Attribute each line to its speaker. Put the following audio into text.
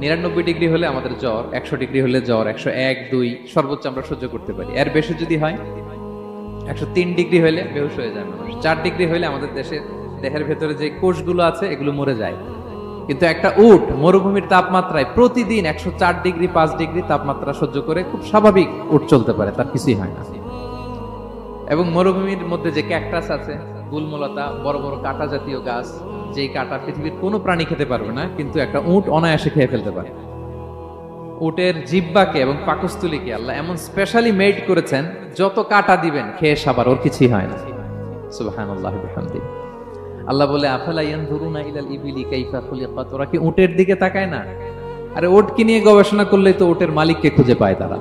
Speaker 1: নিরানব্বই ডিগ্রি হলে আমাদের জ্বর, একশো ডিগ্রি হলে জ্বর, একশো এক, দুই, সর্বোচ্চ আমরা সহ্য করতে পারি। এর বেশি যদি হয়, একশো তিন ডিগ্রি হলে বেহুশ হয়ে যায় মানুষ। চার ডিগ্রি হলে আমাদের দেশের দেহের ভেতরে যে কোষগুলো আছে, এগুলো মরে যায়। কিন্তু একটা উট মরুভূমির তাপমাত্রায় প্রতিদিন একশো চার ডিগ্রি, পাঁচ ডিগ্রি তাপমাত্রা সহ্য করে খুব স্বাভাবিক উট চলতে পারে, তার কিছুই হয় না। এবং মরুভূমির মধ্যে যে ক্যাকটাস আছে, গুলমলতা, বড় বড় কাঁটা জাতীয় গাছ যেই কাঁটা পৃথিবীর কোনো প্রাণী খেতে পারবে না, কিন্তু একটা উট অনায়াসে খেয়ে ফেলতে পারে। উটের জিব্বাকে এবং পাকস্থলীকে আল্লাহ এমন স্পেশালি মেড করেছেন, যত কাটা দিবেন, খেয়ে সাবার, ওর কিছুই হয় না। সুবহানাল্লাহ বিহামদি। আল্লাহ বলে, আফালা ইয়ানজুরুনা ইলাল ইবিলি কাইফা খুলিকাত? ওরা কি উটের দিকে তাকায় না? আরে উটকে নিয়ে গবেষণা করলেই তো উটের মালিককে খুঁজে পায় তারা।